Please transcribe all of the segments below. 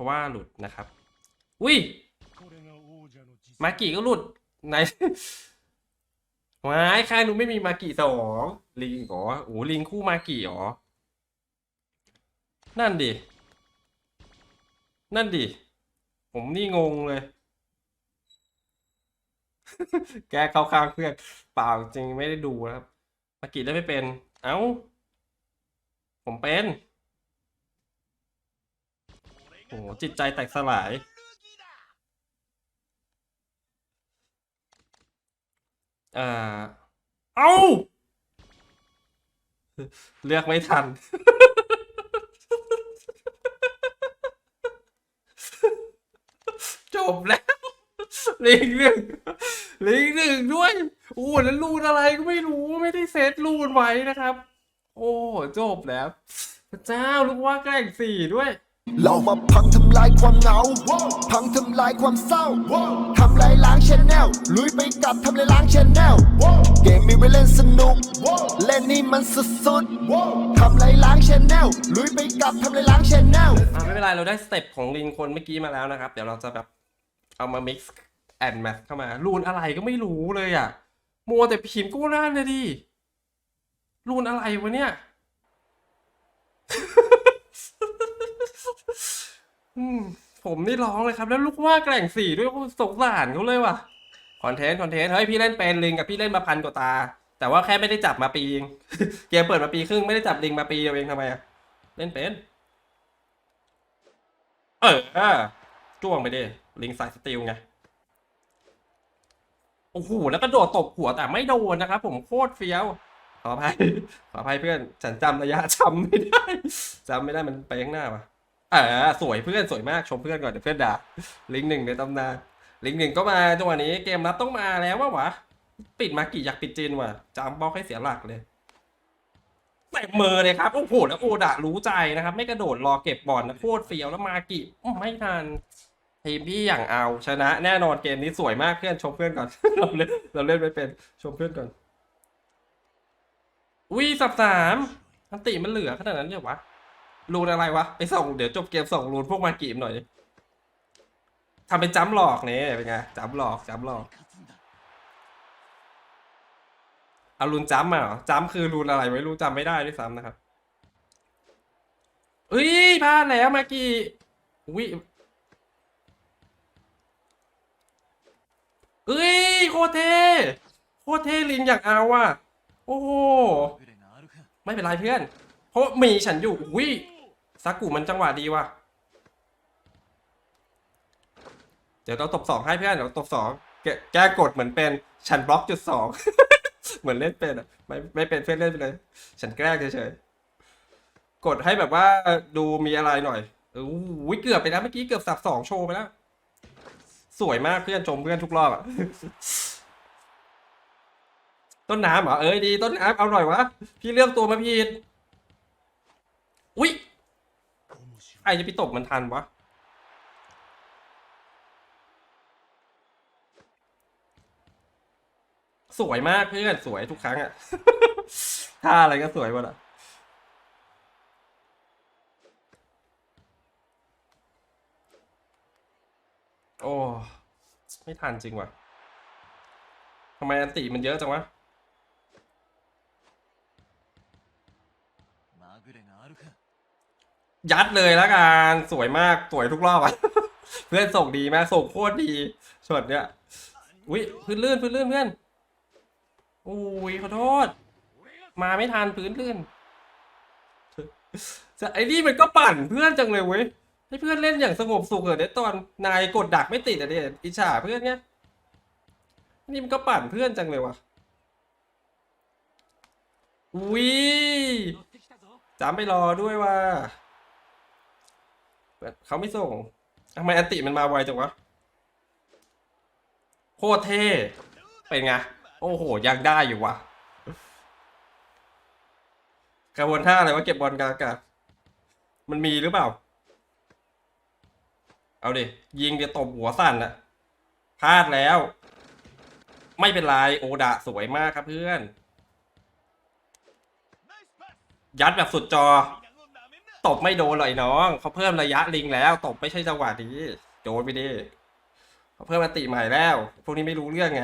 ราะว่าหลุดนะครับ อุ้ยมากิก็หลุดไหนไม้ค่ายหนูไม่มีมากิสองลิงเหรอโอ้ลิงคู่มากิเหรอ นั่นดิ นั่นดิ ผมนี่งงเลย แกเข้าข้างเพื่อนเปล่าจริงไม่ได้ดูนะครับ มากิได้ไม่เป็น เอ้า ผมเป็น โอ้โหจิตใจแตกสลายอ่าเอา เลือกไม่ทัน จบแล้ว ลิงหนึ่งลิงหนึ่งด้วย โอ้แล้วรูนอะไรก็ไม่รู้ไม่ได้เซตรูนไว้นะครับ โอ้ จบแล้ว พระเจ้าลูกว่าแกล้งสี่ด้วย เรามาพังทำลายความเหงา พังทำลายความเศร้า ทำลายล้างชแนลลุยไปกับทำลายล้างชแนลเกมมีไว้เล่นสนุก เล่นนี่มันสุดๆทำลายล้างชแนลลุยไปกับทำลายล้างชแนลไม่เป็นไรเราได้สเต็ปของลิงคนเมื่อกี้มาแล้วนะครับ เดี๋ยวเราจะแบบเอามา mix and match เข้ามา รูนอะไรก็ไม่รู้เลยอะ มัวแต่พิมพ์กู้น่านนะดิ รูนอะไรวะเนี่ย ผมนี่ร้องเลยครับ แล้วลูกว่าแกล่งสี่ด้วยสงสารเขาเลยว่ะคอนเทนต์คอนเทนต์เฮ้ยพี่เล่นเป็นลิงกับพี่เล่นมาพันกว่าตา แต่ว่าแค่ไม่ได้จับมาปีเองเกมเปิดมาปีครึ่งไม่ได้จับลิงมาปีเดียวเองทำไมอะเล่นเป็น เออจ้วงไปดิลิงสายสติลไงโอ้โหแล้วก็โดดตบหัวแต่ไม่โดนนะครับผมโคตรเฟี้ยวขออภัยขออภัยเพื่อน ฉันจำระยะจำไม่ได้จำไม่ได้มันไปข้างหน้าปะ ออสวยเพื่อนสวยมากชมเพื่อนก่อนเดี๋ยวเพื่อนด่าลิงหนึ่งในตำนานลิงหนึ่งก็มาจังหวะนี้เกมรับต้องมาแล้ววะวะปิดมากี่อยากปิดจีนว่ะจำบล็อกให้เสียหลักเลยเต็มมือเลยครับโอ้โหแล้วโอดะรู้ใจนะครับ ไม่กระโดดรอเก็บบอลนะโคตรเฟียวแล้วมากิไม่ทันทีมพี่อย่างเอาชนะ แน่นอนเกมนี้สวยมากเพื่อนชมเพื่อนก่อน เราเล่นเราเล่นไม่เป็นชมเพื่อนก่อนอุ้ยสับสามอันติมันเหลือขนาดนั้นเลยวะ รูนอะไรวะไปส่งเดี๋ยวจบเกมส่งรูนพวกมากิมหน่อยทำเป็นจ้ำหลอกเนี่ยเป็นไงจ้ำหลอกจ้ำหลอกเอารูนจ้ำมาเหรอจ้ำคือรูนอะไรไม่รู้จำไม่ได้ด้วยซ้ำนะครับเอ้ยพลาดแล้วมากิอุ้ยเอ้ยโคเทโคเทลิงอยากเอาอะโอ้โหไม่เป็นไรเพื่อนเพราะมีฉันอยู่อุ้ย ซากุมันจังหวะดีว่ะ เดี๋ยวเราตบสองให้เพื่อนเดี๋ยวตบสองแกแก้กดเหมือนเป็นฉันบล็อกจุดสอง เหมือนเล่นเป็นอะไม่ไม่เป็นเพื่อนเล่นไปเลย ฉันแกล้งเฉยๆ กดให้แบบว่าดูมีอะไรหน่อยอออุ้ยเกือบไปแล้วเมื่อกี้เกือบสับสองโชว์ไปแล้ว สวยมากเพื่อนชมเพื่อนทุกรอบอะ ต้นน้ำเหรอเอ้ยดีต้นน้ำเอาหน่อยวะ พี่เลือกตัวมาผิดอุ๊ย ไอจะไปตบมันทันวะ สวยมากเพื่อนสวยทุกครั้งอะท่าอะไรก็สวยหมดอะโอ้ ไม่ทันจริงว่ะทำไมอันติมันเยอะจังวะ ยัดเลยล้วกันสวยมากสวยทุกรอบอะเพื่อนส่งดีมากส่งโคตรดีช็อตเนี้ยอุ้ยพื้นลื่นพื้นลื่นเพื่อนอุ้ยขอโทษ มาไม่ทันพื้นลื่นไอ้นี่มันก็ปั่นเพื่อนจังเลยเว้ยให้เพื่อนเล่นอย่างสงบสุขเถอะเดี๋ยวตอนนายกดดักไม่ติดอะเดี๋ยอิจฉาเพื่อนเนี้ยนี่มันก็ปั่นเพื่อนจังเลยว่ะอุ้ยจำไปรอด้วยว่า เขาไม่ส่งทำไมอันติมันมาไวจังวะโคตรเท่เป็นไง โอ้โห ยังได้อยู่วะกระบวนท่าอะไรวะเก็บบอลกากามันมีหรือเปล่า เอาดิ ยิงจะตบหัวสั่นอะพลาดแล้ว ไม่เป็นไร โอดะสวยมากครับเพื่อน ยัดแบบสุดจอ ตบไม่โดนเลยน้องเขาเพิ่มระยะลิงแล้ว ตบไม่ใช่จังหวะนี้โดนไปดิเขาเพิ่มมาติใหม่แล้ว พวกนี้ไม่รู้เรื่องไง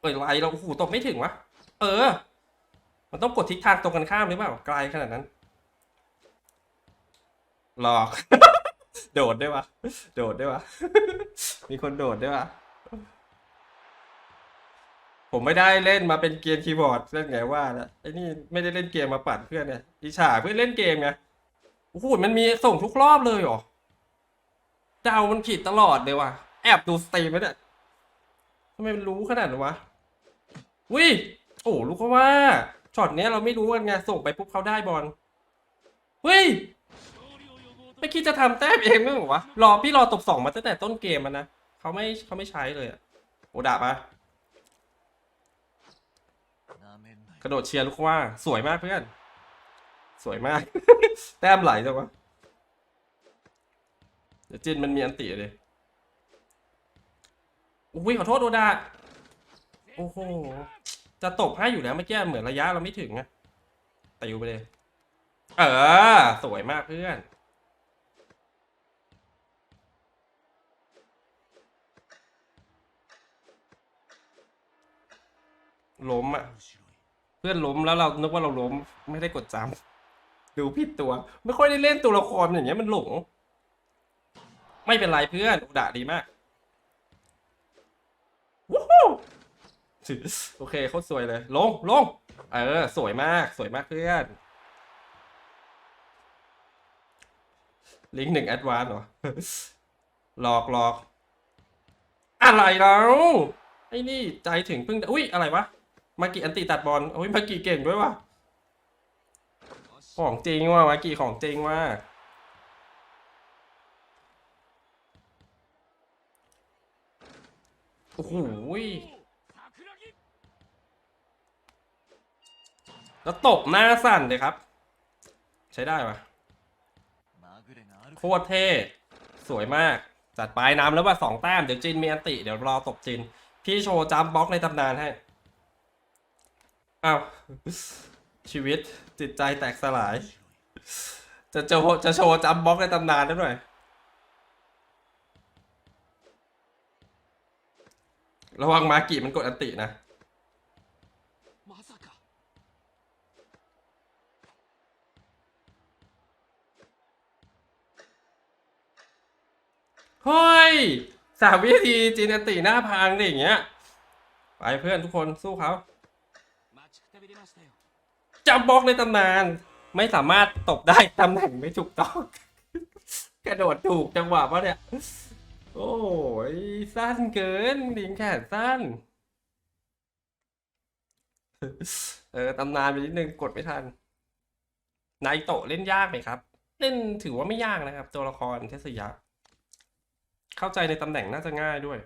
เอ้ยไรเราโอ้โหตบไม่ถึงวะเออ มันต้องกดทิศทางตรงกันข้ามหรือเปล่าไกลขนาดนั้น หลอก โดดได้วะโดดได้วะมีคนโดดได้วะผมไม่ได้เล่นมาเป็นเกมคีย์บอร์ดเล่นไงว่านะไอ้นี่ไม่ได้เล่นเกมมาปั่นเพื่อนเนี่ยอิจฉาเพื่อนเล่นเกมไง โอ้โหมันมีส่งทุกรอบเลยเหรอเดามันผิดตลอดเลยว่ะ แอบดูสตรีมไว้เนี่ยทำไมมันรู้ขนาดนั้นวะวิโอ้ลูกก็ว่าช็อตเนี้ยเราไม่รู้กันไงส่งไปปุ๊บเขาได้บอลเฮ้ยไม่คิดจะทำแต้มเองมั้งเหรอวะรอพี่รอตบสองมาตั้งแต่ต้นเกมมันนะเขาไม่เขาไม่ใช้เลยอะโอดาปะกระโดดเชียร์ลูกว่าสวยมากเพื่อน สวยมาก แต้มไหลจังวะเดี๋ยวจินมันมีอันติเลยอุ้ยขอโทษโอดาโอ้โห จะตบให้อยู่แล้วเมื่อกี้เหมือนระยะเราไม่ถึงอะติวไปเลย เออ สวยมากเพื่อนล้มอะ เพื่อนล้มแล้วเรานึกว่าเราล้มไม่ได้กดจำ ดูผิดตัว ไม่ค่อยได้เล่นตัวละครอย่างเงี้ยมันหลง ไม่เป็นไรเพื่อนอุดะดีมากวู้ฮู้โอเคเขาสวยเลย ลงลงเออ สวยมากสวยมากเพื่อน ลิงก์หนึ่งแอดวานเหรอ หลอกหลอกอะไรแล้วไอ้นี่ใจถึงเพิ่ง อุ้ยอะไรวะ มากิอันติตัดบอลโอ้ยมากิเก่งด้วยวะ ของจริงว่ะมากิของจริงว่ะโอ้โหแล้วตบหน้าสั่นเลยครับ ใช้ได้ปะโคตรเท่สวยมาก จัดไปน้ำแล้วว่าสองแต้ม เดี๋ยวจินมีอันติ เดี๋ยวรอตบจิน พี่โชว์จัมป์บล็อกในตำนานให้ อ้าว ชีวิตจิตใจแตกสลาย จะจะจะโชว์จัมป์บล็อกในตำนานได้หน่อย ระวังมากิมันกดอันตินะ เฮ้ยสามวิธีจีนอันติหน้าพังดิอย่างเงี้ย ไปเพื่อนทุกคนสู้เขา จับบล็อกในตำนาน ไม่สามารถตบได้ตำแหน่งไม่ถูกต้อง กระโดดถูกจังหวะปะเนี่ย โอ้ยสั้นเกินลิงแขนสั้น เออตำนานไปนิดนึงกดไม่ทันนายโตเล่นยากไหมครับ เล่นถือว่าไม่ยากนะครับ ตัวละครเทสยะเข้าใจในตำแหน่งน่าจะง่ายด้วย